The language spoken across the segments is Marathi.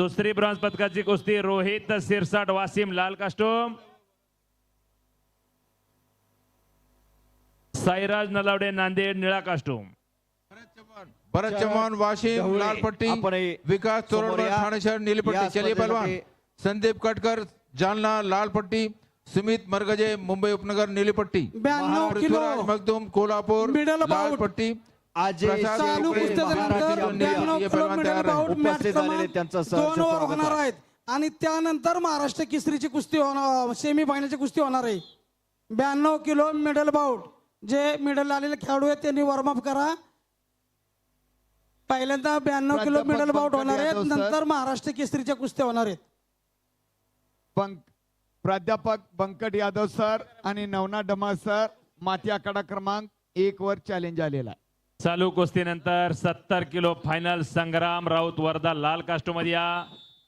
दुसरी ब्रॉन्झ पदकाची कुस्ती रोहित सिरसाट वासिम लाल कास्टोम. साईराज नलावडे नांदेड निळा कास्टोम. भरत चव्हाण वाशिम लाल पट्टी विकास समोर तोरडमल या. ठाणे शहर नीली या पट्टी चलिए स्पर्धेसाठी- पहलवान संदीप कटकर जालना लाल पट्टी सुमित मरगजे मुंबई उपनगर नीली पट्टी ब्याण्णव किलो. पृथ्वीराज मखदूम कोल्हापूर मिडल चालू त्यांचं दोन ओव्हर होणार. आहेत. आणि त्यानंतर महाराष्ट्र केसरीची कुस्ती होणार सेमी फायनलची कुस्ती होणार आहे. ब्याण्णव किलो मिडल बाउट जे मिडल आलेले खेळाडू आहेत त्यांनी वॉर्मअप करा. पहिल्यांदा ब्याण्णव किलो मिडल बाउट होणार आहेत. नंतर महाराष्ट्र केसरीच्या कुस्त्या होणार आहेत. पंक प्राध्यापक बंकट यादव सर आणि नवना डमा सर माती आकडा क्रमांक एक वर चॅलेंज आलेला आहे. चालू कुस्तीनंतर सत्तर किलो फायनल संग्राम राऊत वर्धा लाल कास्टोमध्ये या.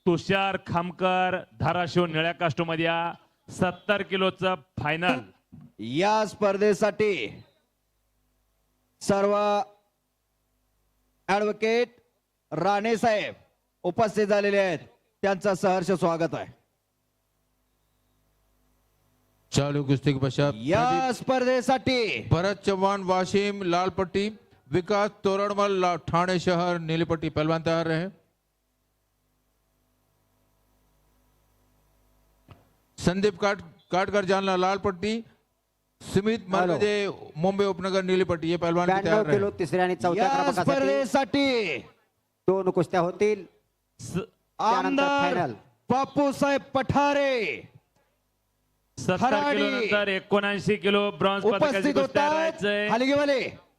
तुषार खामकर धाराशिव निळ्या कास्टोमध्ये या. सत्तर किलोचं फायनल या स्पर्धेसाठी सर्व ऍडव्होकेट राणे साहेब उपस्थित झालेले आहेत. त्यांचं सहर्ष स्वागत आहे. चालू कुस्ती के पश्चात या स्पर्धेसाठी भरत चव्हाण वाशिम लाल पट्टी विकास तोरड़मल ला- ठाणे शहर नीली पट्टी पहलवान तैयार रहे। संदीप काट काटकर जालना लाल पट्टी सुमित मरगजे मुंबई उपनगर नीली पट्टी ये पहलवान तैयार किलो रहे तिसऱ्या आणि चौथ्या या क्रमांकासाठी स्पर्धेसाठी दोन कुस्त्या होतील। स- आमदार फायनल. बापूसाहेब पठारे। सत्तर. किलो नंतर एकोणऐंशी किलो ब्रॉन्झ पदकाची उपस्थित कुस्ती होतात राहायचंय. हलगीवाले।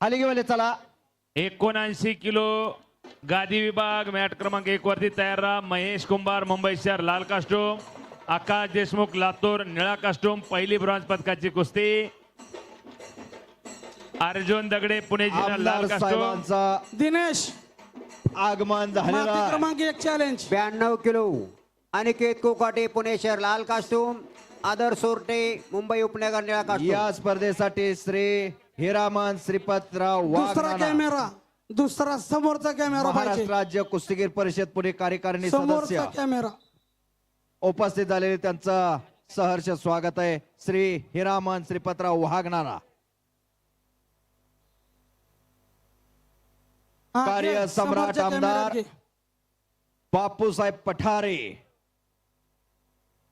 हलगीवाले चला. एकोणऐंशी किलो गादी विभाग मॅट क्रमांक एक वरती तयार राहा. महेश कुंभार मुंबई शहर लाल कास्टोम आकाश देशमुख लातूर निळा कास्टोम पहिली ब्रॉन्झ पदकाची कुस्ती. अर्जुन दगडे पुणे जिल्हा लाल आमदार कास्टोम साहेबांचा दिनेश. आगमन माती झालेला क्रमांक एक चॅलेंज ब्याण्णव किलो. अनिकेत कोकाटे पुणे शहर लाल कास्टूम आदर सोरटे मुंबई उपनगर निळा कास्टूम या स्पर्धेसाठी श्री हिरामन श्रीपतराव दुसरा कॅमेरा. दुसरा समोरचा कॅमेरा महाराष्ट्र राज्य कुस्तीगीर परिषद पुणे कार्यकारिणी समोरचा सदस्य. कॅमेरा. उपस्थित झालेले त्यांचं सहर्ष स्वागत आहे. श्री हिरामन श्रीपतराव हा, कार्य सम्राट समोरच्या आमदार. कॅमेऱ्यात घे. बापूसाहेब पठारे.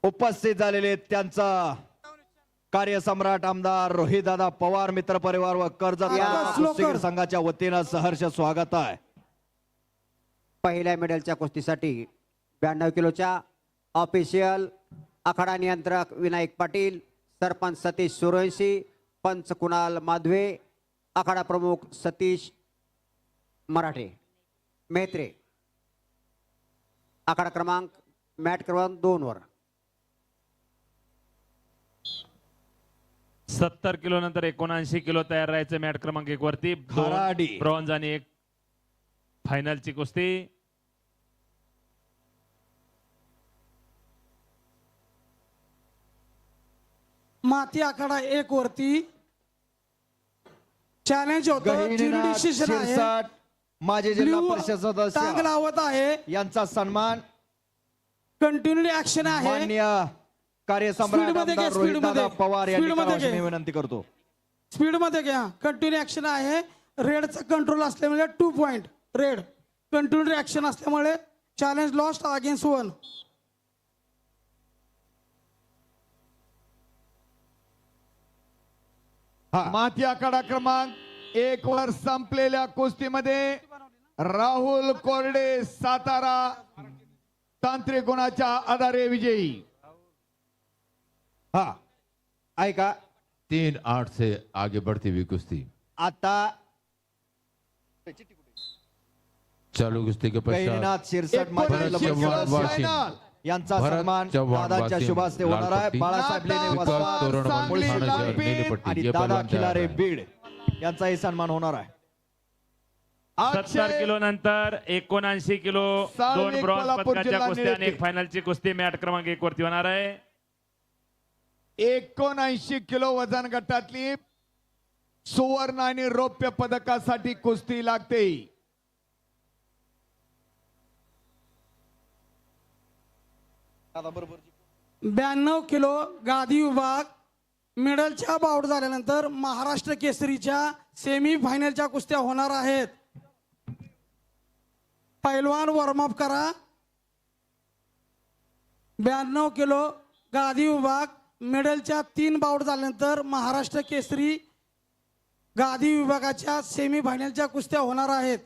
उपस्थित झालेले त्यांचा कार्यसम्राट आमदार रोहितदादा पवार मित्र परिवार व कर्जत. कुस्तीगीर संघाच्या वतीनं सहर्ष स्वागत आहे. पहिल्या मेडलच्या कुस्तीसाठी ब्याण्णव किलोच्या ऑफिशियल आखाडा नियंत्रक विनायक पाटील सरपंच सतीश सुरवंशी पंच कुणाल माधवे आखाडा प्रमुख सतीश मराठे मेहत्रे आखाडा क्रमांक मॅट क्रमांक दोन सत्तर किलो नंतर एकोणऐंशी किलो तयार राहायचं मॅट क्रमांक एक वरती. खराडी. ब्रॉन्झ आणि एक फायनलची कुस्ती. माती आखाडा एक वरती. चॅलेंज होतं. गहिनीनाथ ज्युरी डिसिजन आहे. शिरसाट माजी जिल्हा Blue परिषद टांग सदस्य लावत आहे. यांचा सन्मान कंटिन्युअली ऍक्शन आहे. मान्य कार्यसम्राट आमदार रोहितदादा. पवार. मी विनंती करतो. स्पीडमध्ये घ्या. कंटिन्यू ऍक्शन आहे. रेडचा कंट्रोल असल्यामुळे two point red continue action असल्यामुळे चॅलेंज लॉस्ट अगेन्स्ट वन माती आकडा क्रमांक. एक वर संपलेल्या कुस्तीमध्ये राहुल कोरडे सातारा तांत्रिक गुणाच्या आधारे विजयी. हा. ऐका. तीन आठ से आगे बढ़ती हुई कुश्ती। आता चालू कुश्ती के पश्चात गहिनीनाथ शिरसाट यांचा भरत सन्मान दादाच्या शुभास्ते होणार आहे. बाळासाहेब लेणे आणि दादा खिलारे है बीड. यांचाही सन्मान होणार आहे. सत्तर किलो नंतर एकोणऐंशी किलो दोन ब्रॉन्झ पदकाच्या कुस्त्या आणि एक. फायनलची कुस्ती मॅट क्रमांक एक वरती होणार आहे. एकोणऐंशी किलो वजन गटातली सुवर्ण आणि रौप्य पदकासाठी कुस्ती लागते. ब्याण्णव किलो गादी विभाग मिडलच्या बाउट झाल्यानंतर महाराष्ट्र केसरीच्या सेमी फायनलच्या कुस्त्या होणार आहेत. पैलवान वॉर्मअप करा. ब्याण्णव किलो गादी विभाग मिडलच्या तीन बाउट झाल्यानंतर महाराष्ट्र केसरी गादी विभागाच्या सेमी फायनलच्या कुस्त्या होणार आहेत.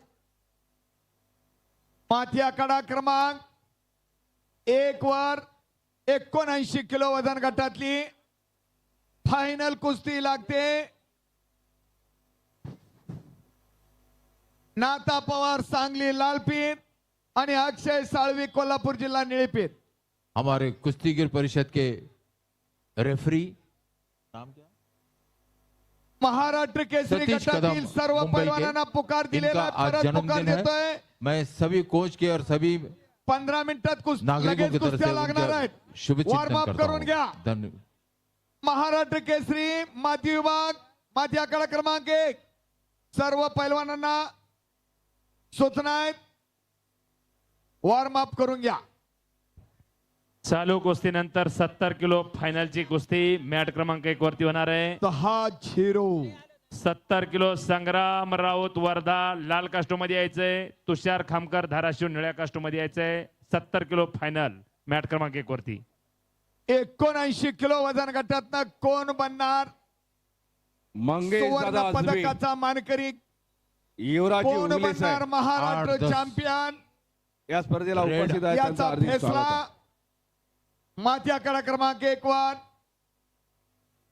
माथी आखाडा क्रमांक एक वर एकोणऐंशी किलो वजन गटातली फायनल कुस्ती लागते. नाता पवार सांगली लालपीठ आणि अक्षय साळवी कोल्हापूर जिल्हा निळीपीठ हमारे कुश्तीगीर परिषद के रेफरी नाम क्या? महाराष्ट्र केसरी गटातील सर्व के पैलवानांना पुकार दिलेला परत पुकार है। देतोय मैं सभी कोच के और सभी पंधरा मिनिटात कुस- नागरिकों लगेच कुस्त्या लागणार आहेत। करता करून घ्या। धन्यवाद। महाराष्ट्र केसरी माती विभाग माती आकडा क्रमांक एक। सर्व पैलवानांना सूचना आहेत। वॉर्म अप करून घ्या। चालू कुस्तीनंतर सत्तर किलो फायनलची कुस्ती मॅट क्रमांक एक वरती होणार आहे दहा झिरो सत्तर किलो संग्राम राऊत वर्धा लाल कास्टोमध्ये यायचंय तुषार खामकर धाराशिव निळ्या कास्टोमध्ये यायचंय सत्तर किलो फायनल मॅट क्रमांक एक वरती एकोणऐंशी किलो वजन गटातनं कोण बनणार मंगेश सुवर्ण दादा आजबे पदकाचा मानकरी युवराज कोण उगले बनणार साहेब महाराष्ट्र आठ, दस. चॅम्पियन या स्पर्धेला. उपस्थित आहे त्यांचं याचा हार्दिक स्वागत फैसला आहे. माथी आकडा क्रमांक एक वर.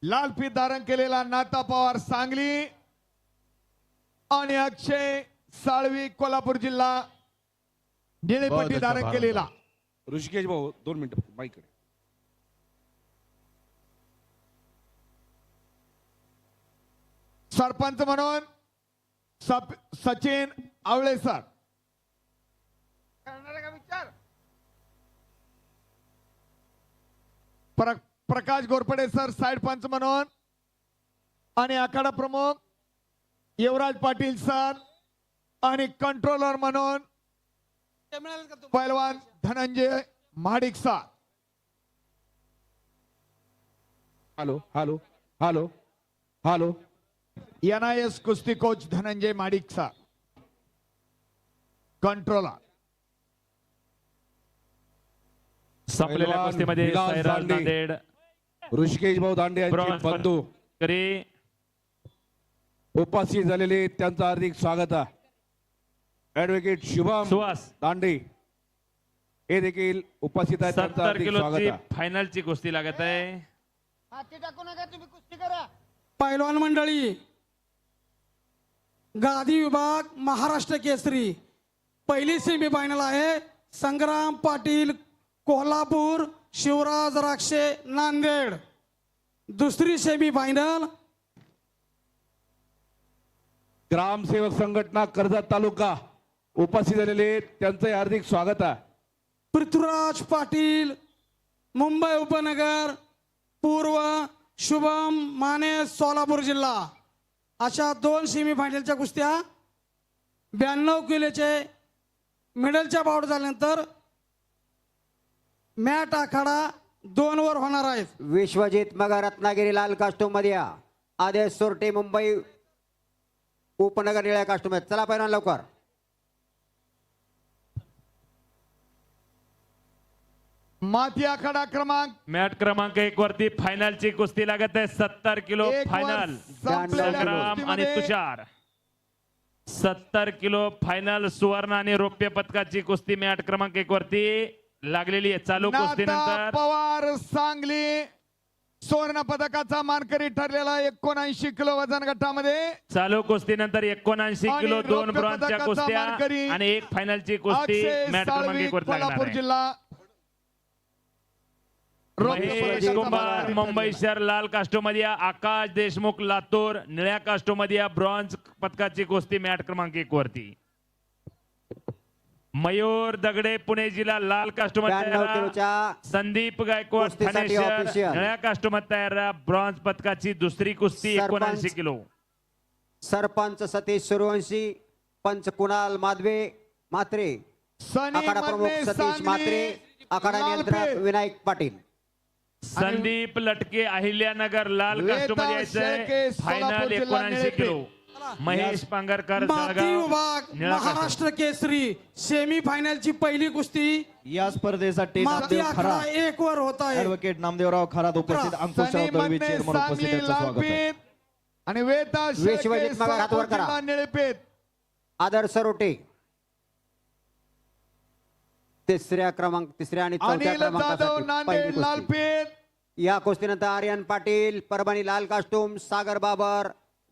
लाल फीत धारण केलेला नाता पवार सांगली आणि अक्षय साळवी कोल्हापूर जिल्हा. निळेपट्टी धारण केलेला. ऋषिकेश भाऊ दोन मिनिटं बाईकडे सरपंच म्हणून सचिन आवळे सर. प्र- प्रकाश गोरपडे सर. साइड पंच म्हणून. आणि आखाडा प्रमुख युवराज पाटील सर. आणि कंट्रोलर म्हणून पैलवान Dhananjay Mahadik sir. Hello hello hello hello. N I S कुस्ती coach Dhananjay Madik sir. Controller संपलेल्या कुस्तीमध्ये दांडे. नांदेड. ऋषिकेश भाऊ दांडे यांचे बंधू. करी. उपस्थित झालेले त्यांचं हार्दिक स्वागत आहे. ऍडव्होकेट शुभम सुहास. दांडे. हे देखील उपस्थित आहेत त्यांचं सत्तर हार्दिक स्वागत किलोची आहे. फायनलची कुस्ती लागत आहे. पैलवान मंडळी गादी विभाग महाराष्ट्र केसरी. पहिली सेमी फायनल आहे. संग्राम पाटील कोल्हापूर शिवराज राक्षे नांदेड. दुसरी सेमी फायनल ग्रामसेवक संघटना कर्जत तालुका उपस्थित झालेले त्यांचं हार्दिक स्वागत आहे. पृथ्वीराज पाटील मुंबई उपनगर पूर्व शुभम माने सोलापूर जिल्हा. अशा दोन सेमी फायनलच्या कुस्त्या ब्याण्णव किलोचे मिडलच्या बाउट झाल्यानंतर मॅट आखाडा दोन वर होणार आहेत. विश्वजित मगर रत्नागिरी लाल कास्टूममध्ये या. आदेश सोरटे मुंबई उपनगर निळ्या कास्टूममध्ये. चला पहिला लवकर. माथी आखाडा क्रमांक. मॅट क्रमांक एक वरती फायनलची कुस्ती लागत आहे. सत्तर किलो एक वर फायनल संपलेल्या संग्राम आणि कुस्तीमध्ये तुषार. सत्तर किलो फायनल सुवर्ण आणि रौप्य पदकाची कुस्ती मॅट क्रमांक एक वरती लागलेली आहे. चालू नाता कुस्तीनंतर पवार सांगली सुवर्ण पदकाचा मानकरी ठरलेला एकोणऐंशी किलो वजन गटामध्ये. चालू कुस्तीनंतर एकोणऐंशी आणि किलो दोन रौप्य ब्रॉन्झच्या पदकाचा कुस्त्या मानकरी आणि एक फायनलची कुस्ती अक्षय मॅट क्रमांक एक लागणार कोल्हापूर आहे. जिल्हा. रौप्य महेश पदकाचा कुंभार मानकरी मुंबई शहर लाल कास्टोमध्ये या, आकाश देशमुख लातूर निळ्या कास्टोमध्ये ब्रॉन्झ पदकाची कुस्ती मॅट क्रमांक एक वरती. मयूर दगडे पुणे जिल्हा लाल ब्याण्णव तयार. संदीप गायकवाड कुस्तीसाठी ठाणे शहर official. निळ्या कास्टोमध्ये तयार. ब्रॉन्झ पदकाची दुसरी कुस्ती. एकोणऐंशी किलो सरपंच सतीश सूर्यवंशी पंच कुणाल माधवे मात्रे आखाडा प्रमुख सतीश मात्रे आखाडा नियंत्रक. विनायक पाटील संदीप लटके अहिल्यानगर लाल वेता कास्टो मध्ये शेळके, यायचंय सोलापूर फायनल एकोणऐंशी. किलो महेश पांगरकर माती विभाग. महाराष्ट्र केसरी सेमी फायनलची पहिली कुस्ती. या स्पर्धेसाठी माती नामदेव आकडा खरात एक वर होत आहे. ऍडव्होकेट नामदेवराव खरात उपस्थित. अंकुशराव सनी दळवी मधने चेअरमन उपस्थित. सांगली त्यांचं स्वागत आहे. लालपेठ आणि वेता हात वर करा. निळेपेठ आदर्श रोटे. तिसऱ्या क्रमांक तिसऱ्या आणि चौथ्या अनिल जाधव क्रमांकासाठी नांदेड पहिली कुस्ती. लालपेठ या कुस्तीनंतर आर्यन पाटील परभणी लाल कास्टूम सागर बाबर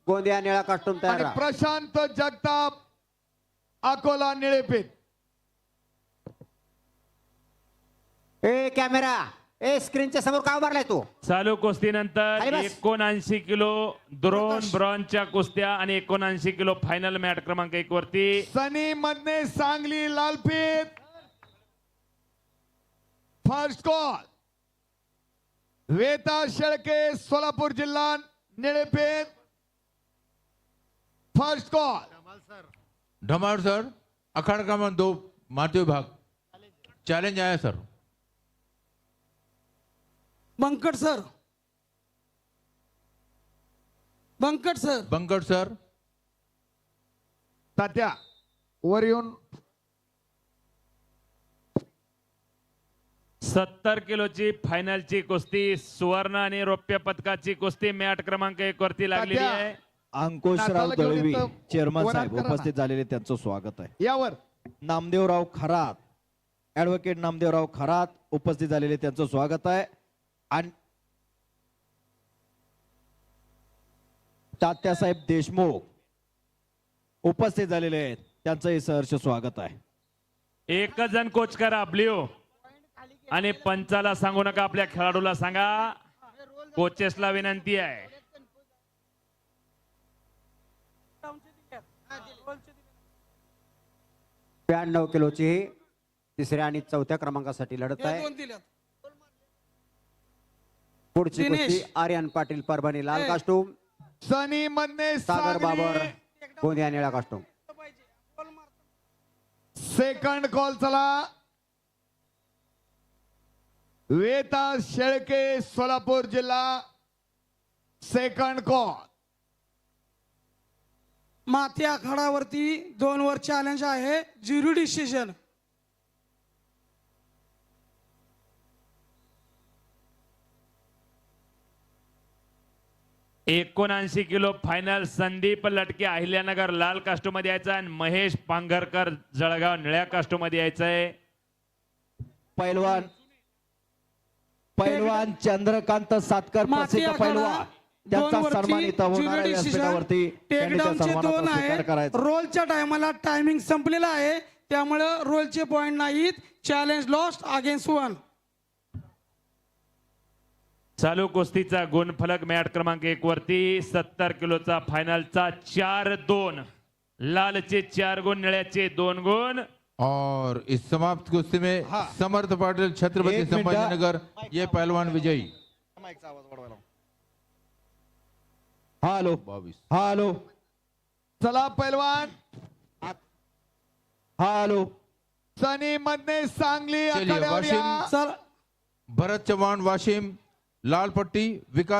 गोंदिया निळा कास्टूम तयार आणि राहा. प्रशांत जगताप अकोला निळेपेठ ए कॅमेरा. ए स्क्रीनच्या समोर का उभारलाय तू? चालू कुस्तीनंतर खाली बस. एकोणऐंशी किलो द्रोण ब्रॉन्झच्या कुस्त्या आणि एकोणऐंशी किलो फायनल मॅट क्रमांक एक वरती. सनी मधने सांगली लालपेठ फर्स्ट कॉल वेता शेळके सोलापूर जिल्हा निळेपेठ फर्स्ट कॉल. धमाल सर. अखाड़ा क्रमांक दो मातृ विभाग चैलेंज आया sir. Bankat sir. Bankat sir. Bankat sir. Tatya वर येऊन सत्तर किलोची फायनलची कुस्ती सुवर्ण आणि रौप्य पदकाची कुस्ती मॅट क्रमांक एक वरती लागलेली तात्या. आहे. अंकुशराव घेऊन दळवी. चेअरमन वरात साहेब करा ना. उपस्थित झालेले त्यांचं स्वागत आहे. यावर. नामदेवराव खरात ऍडव्होकेट नामदेवराव खरात उपस्थित झालेले त्यांचं स्वागत आहे. आणि तात्यासाहेब देशमुख उपस्थित झालेले आहेत. त्यांचंही सहर्ष स्वागत आहे. एकच जण कोच करा ब्ल्यू आणि पंचाला सांगू नका आपल्या खेळाडूला सांगा. कोचेसला विनंती आहे. ब्याण्णव किलोची तिसऱ्या आणि चौथ्या क्रमांकासाठी लढत आहे. पुढची. कुस्ती आर्यन पाटील परभणी लाल. कास्टूम. सनी मधने सागर बाबर गोंदिया निळा कास्टूम. सेकंड कॉल चला. वेता शेळके सोलापूर जिल्हा. सेकंड कॉल माती आखाडावरती दोन वर चॅलेंज आहे. ज्युरी डिसिजन एकोणऐंशी किलो फायनल संदीप लटके अहिल्यानगर लाल कास्टो मध्ये यायचा आणि महेश पांघरकर जळगाव निळ्या कास्टो मध्ये यायचंय. पैलवान. पैलवान चंद्रकांत सातकर प्रसिद्ध पैलवान. त्यांचा दोन सन्मान इथं होणार आहे व्यासपीठावरती त्यांनी त्या टेकडाऊनचे सन्मानाचा दोन स्वीकार आहे करायचा. रोलच्या टायमाला टायमिंग संपलेला आहे. त्यामुळं रोलचे पॉइंट नाहीत. चॅलेंज लॉस्ट अगेन्स्ट वन चालू कुस्तीचा गुणफलक मॅट क्रमांक एक वरती सत्तर किलोचा फायनलचा चार दोन. लालचे चार गुण निळ्याचे दोन गुण. और इस समाप्त कुश्ती में समर्थ पाटिल छत्रपति एक मिनट. संभाजी नगर ये पहलवान विजयी. हॅलो बावीस. हॅलो. चला पैलवान. हॅलो. सनी मधने सांगली चलिए, आखाड्यावर या. वाशिम. सर. भरत चौहान वाशिम. लाल पट्टी विकास